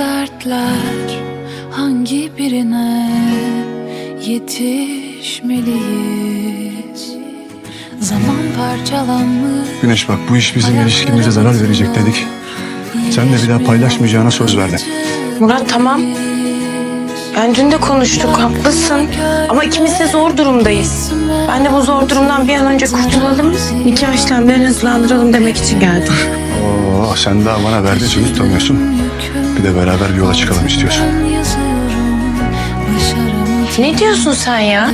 Dertler Hangi birine yetişmeliyiz Zaman parçalanmış Güneş bak bu iş bizim ilişkimize zarar verecek dedik. Sen de bir daha paylaşmayacağına söz verdin. Murat tamam. Yani dün de konuştuk haklısın. Ama ikimiz de zor durumdayız. Ben de bu zor durumdan bir an önce kurtulalım. Nikah işlemlerini hızlandıralım demek için geldim. Oo, sen daha bana verdiğin sözü tutamıyorsun. Bir de beraber bir yola çıkalım istiyorsun. Ne diyorsun sen ya?